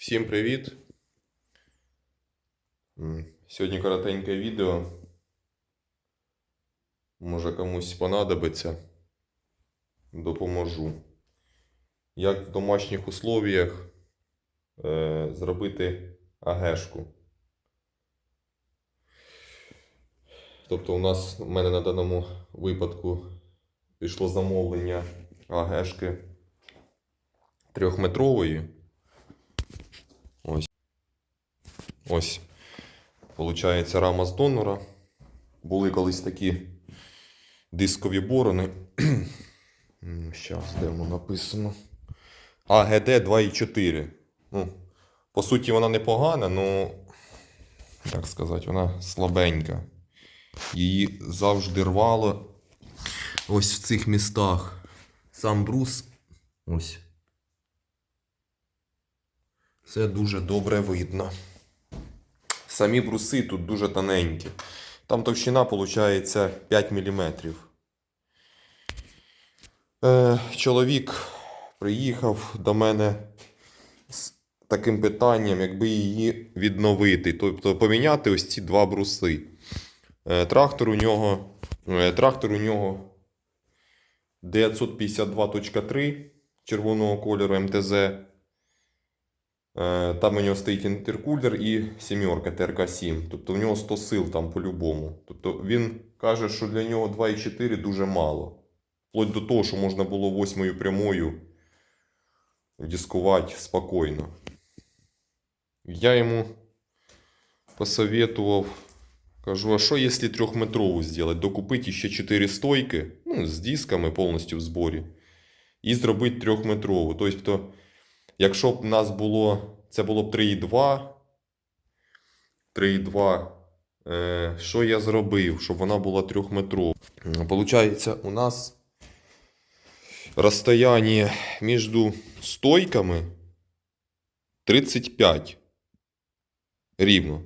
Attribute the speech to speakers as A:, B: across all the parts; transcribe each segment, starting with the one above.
A: Всім привіт! Сьогодні коротеньке відео. Може комусь понадобиться. Допоможу. Як в домашніх условіях е, зробити агешку. Тобто у нас у мене на даному випадку пішло замовлення агешки трьохметрової. Ось. Получається рама з донора. Були колись такі дискові борони. Зараз, де воно написано. АГД 2,4. Ну, по суті, вона непогана, але, як сказати, вона слабенька. Її завжди рвало ось в цих містах. Сам брус. Ось. Це дуже добре видно. Самі бруси тут дуже тоненькі. Там товщина виходить 5 мм. Чоловік приїхав до мене з таким питанням, якби її відновити. Тобто поміняти ось ці два бруси. Е, трактор у нього, е, трактор у нього 952.3 червоного кольору МТЗ. Е, Там у нього стоїть інтеркулер і сімерка ТРК-7. Тобто в нього 100 сил там по-любому. Тобто він каже, що для нього 2,4 дуже мало. Вплоть до того, що можна було восьмою прямою дискувати спокійно. Я йому посоветував, кажу, а що якщо трьохметрову зробити? Докупити ще 4 стойки, ну, з дисками повністю в зборі, і зробити трьохметрову. Тобто, Якщо б нас було, це було б 3,2. 3,2. Е, що я зробив, щоб вона була трьохметрова? Получається, у нас розстояння між стойками 35 рівно.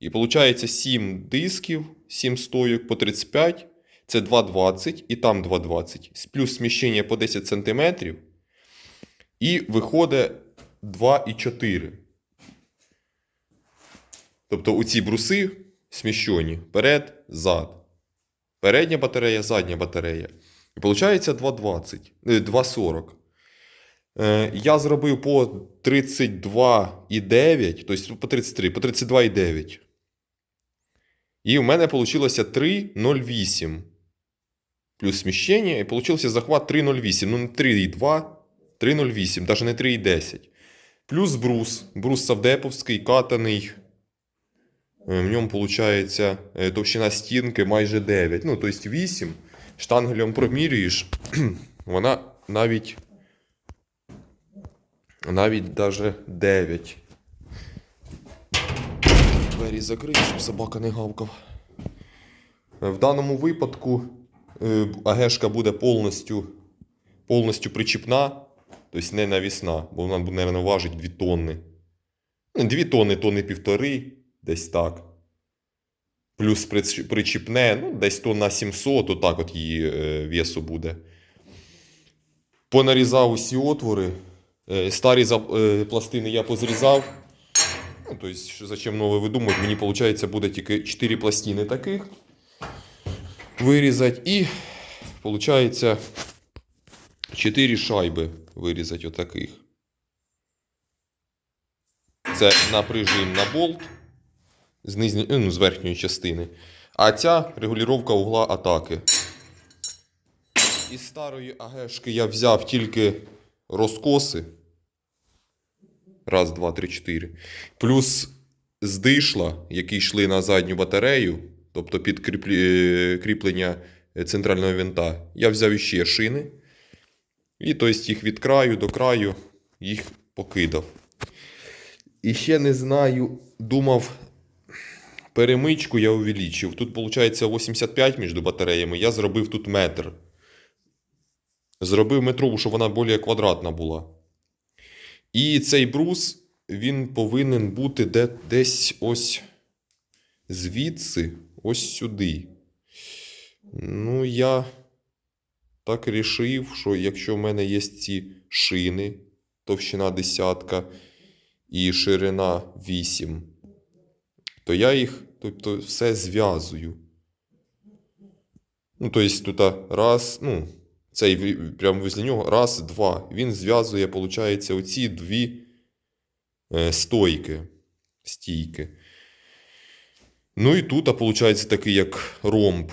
A: І виходить 7 дисків, 7 стойок по 35. Це 2,20 і там 2,20. Плюс сміщення по 10 см. І виходить 2,4. Тобто оці бруси сміщені перед, зад. Передня батарея, задня батарея. І виходить 2,20, е, 2,40. Е, Я зробив по 32,9, тобто по 33, по 32,9. І в мене вийшло 3,08. Плюс сміщення, і вийшов захват 3,08. Ну, не 3,2. 3,08, навіть не 3,10. Плюс брус. Брус савдеповський, катаний. Е, В ньому виходить товщина стінки майже 9. Ну, тобто 8. Штангелем промірюєш. Вона навіть. Навіть даже 9. Двері закриті, щоб собака не гавкав. Е, В даному випадку е, агешка буде повністю, повністю причіпна. Тобто не навісна, бо вона мабуть, важить 2 тонни. Ну, 2 тонни, тонни півтори, десь так. Плюс причіпне, ну, десь тонна 700, отак от її е, весу буде. Понарізав усі отвори. Е, старі е, пластини я позрізав. Ну, тобто, зачем нове видумувати? Мені, виходить, буде тільки 4 пластини таких. Вирізати. І, виходить, 4 шайби вирізати отаких. Це на прижим на болт з, нижні, ну, з верхньої частини. А ця регулювання угла атаки. Із старої агешки я взяв тільки розкоси. Раз, два, три, чотири. Плюс з дишла, які йшли на задню батарею, тобто під е, кріплення центрального винта, я взяв іще шини. І тобто їх від краю до краю їх покидав. І ще не знаю, думав, перемичку я увеличив. Тут, виходить, 85 між батареями, я зробив тут метр. Зробив метрову, щоб вона більш квадратна була. І цей брус, він повинен бути де, десь ось звідси, ось сюди. Ну, я так рішив, що якщо в мене є ці шини, товщина десятка, і ширина 8, то я їх тобто, все зв'язую. Ну, тобто, тут раз, ну, цей прямо возле нього, раз, два. Він зв'язує, виходить, оці дві е, стойки, стійки. Ну і тут, виходить, такий як ромб,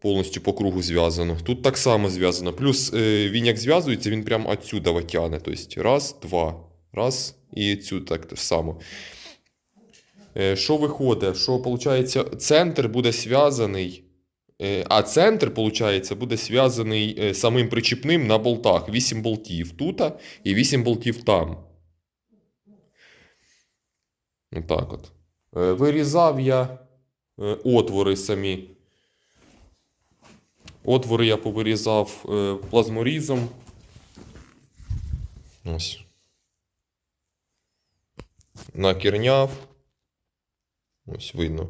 A: повністю по кругу зв'язано. Тут так само зв'язано. Плюс е, він як зв'язується, він прямо отсюда витягне. Тобто раз, два, раз і цю так само. Е, Що виходить? Що виходить, центр буде зв'язаний. е, А центр, виходить, буде зв'язаний самим причіпним на болтах. 8 болтів тут і 8 болтів там. Отак от. Вирізав я отвори самі. Отвори я повирізав е, плазморізом. Ось. Накірняв. Ось видно.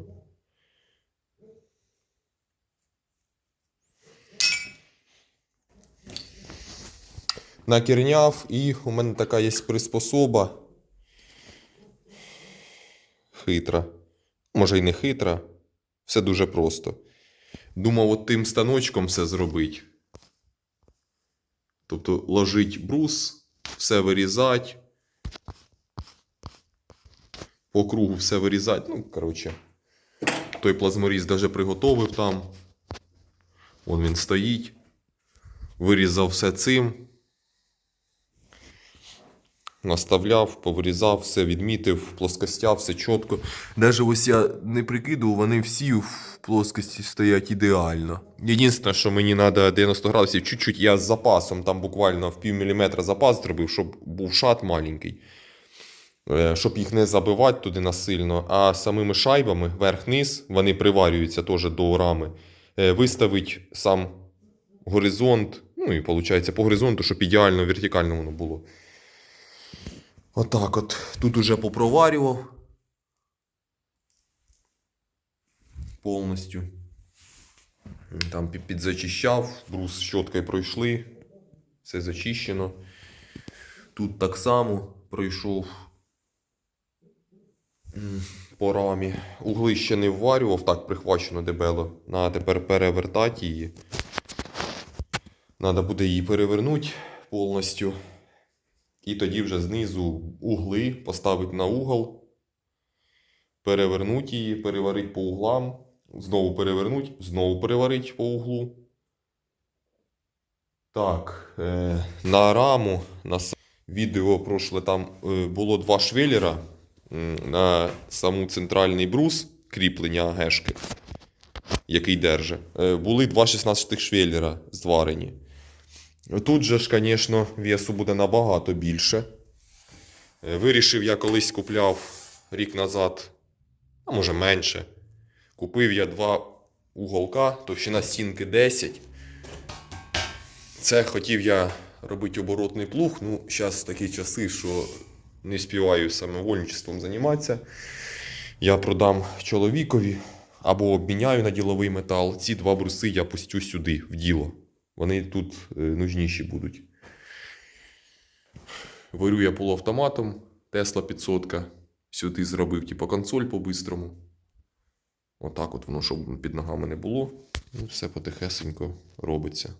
A: Накірняв, і у мене така є приспособа. Хитра. Може й не хитра. Все дуже просто. Думав, от тим станочком все зробити. Тобто ложить брус, все вирізати. По кругу все вирізати. Ну, коротше. Той плазморіз даже приготовив там. Вон він стоїть. Вирізав все цим. Наставляв, повирізав, все відмітив, плоскостя, все чітко. Даже ось я не прикидував, вони всі в плоскості стоять ідеально. Єдине, що мені треба 90 градусів, чуть-чуть я з запасом, там буквально в пів міліметра запас зробив, щоб був шат маленький. Е, Щоб їх не забивати туди насильно, а самими шайбами верх-низ, вони приварюються теж до рами. Е, Виставить сам горизонт, ну і виходить по горизонту, щоб ідеально вертикально воно було. Отак от. Тут уже попроварював. Повністю. Там підзачищав, брус щоткою пройшли. Все зачищено. Тут так само пройшов по рамі. Угли ще не вварював, так прихвачено дебело. Надо тепер перевертати її. Надо буде її перевернути повністю. І тоді вже знизу угли поставити на угол, перевернути її, переварити по углам, знову перевернути, знову переварити по углу. Так, е, на раму, на відео прошле там е, було два швеллера на саму центральний брус кріплення гешки, який держить. Е, були два 16 швеллера зварені. Тут же ж, звісно, весу буде набагато більше. Е, Вирішив я колись купляв рік назад, а може менше. Купив я два уголка, товщина стінки 10. Це хотів я робити оборотний плуг. Ну, зараз такі часи, що не співаю самовольничеством займатися. Я продам чоловікові або обміняю на діловий метал. Ці два бруси я пустю сюди, в діло. Вони тут е, нужніші будуть. Варю я полуавтоматом Тесла 500. Сюди зробив, типу, консоль по-бистрому. Отак от воно, щоб під ногами не було. Ну, все потихесенько робиться.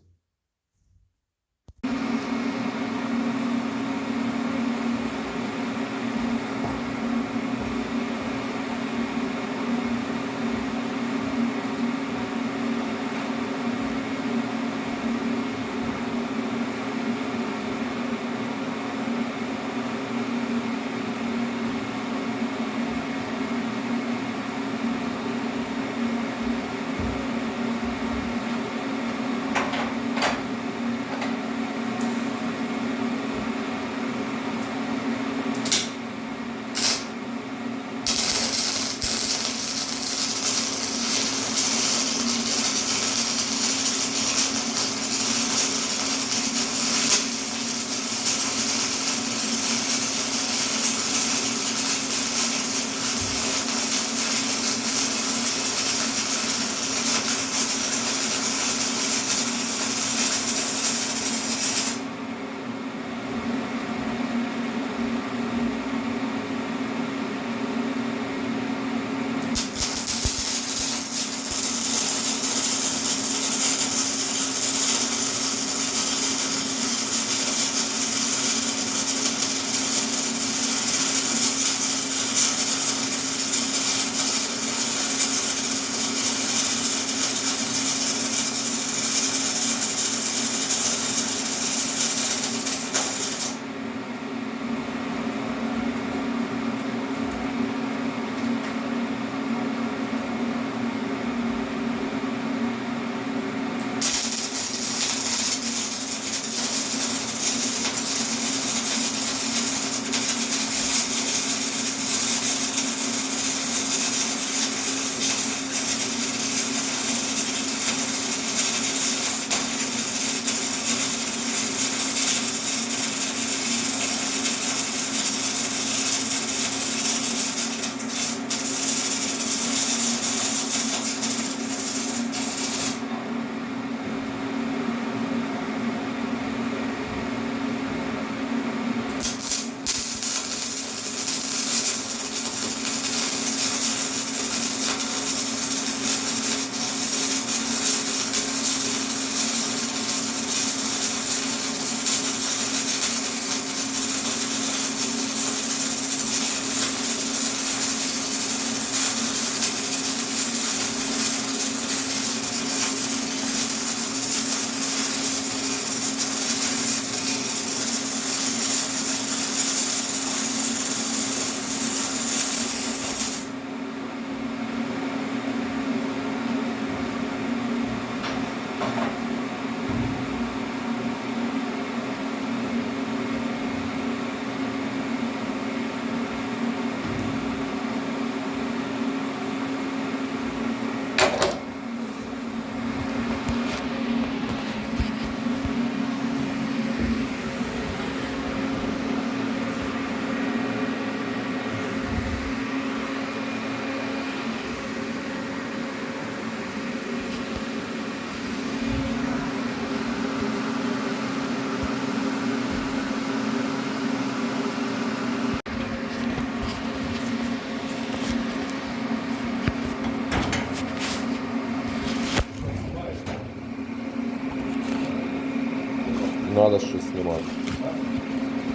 A: Надо щось знімати.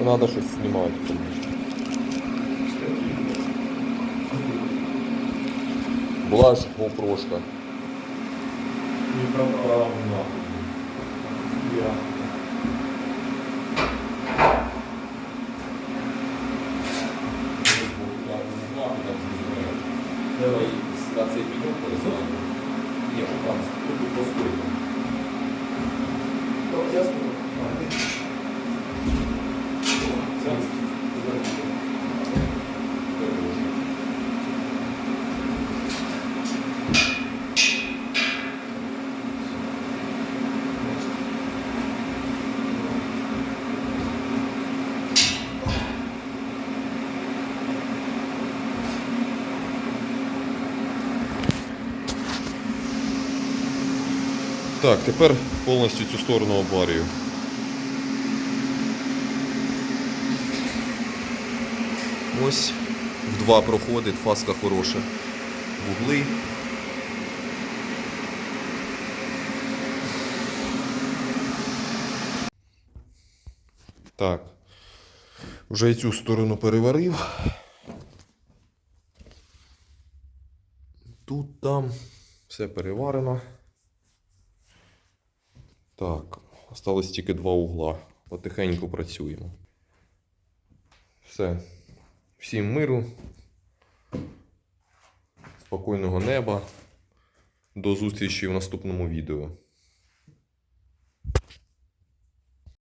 A: Надо щось знімати, конечно. Була ж GoPro-шка.
B: Не пропав нахуй. Я.
A: Давай на цей підйом перезаду. Ні, там тут постой. Так, тепер повністю цю сторону обварюю. Ось в два проходить, фаска хороша. Вугли. Так. Вже і цю сторону переварив. Тут там все переварено. Так, осталось тільки два угла. Потихеньку працюємо. Все. Всім миру. Спокійного неба. До зустрічі в наступному відео.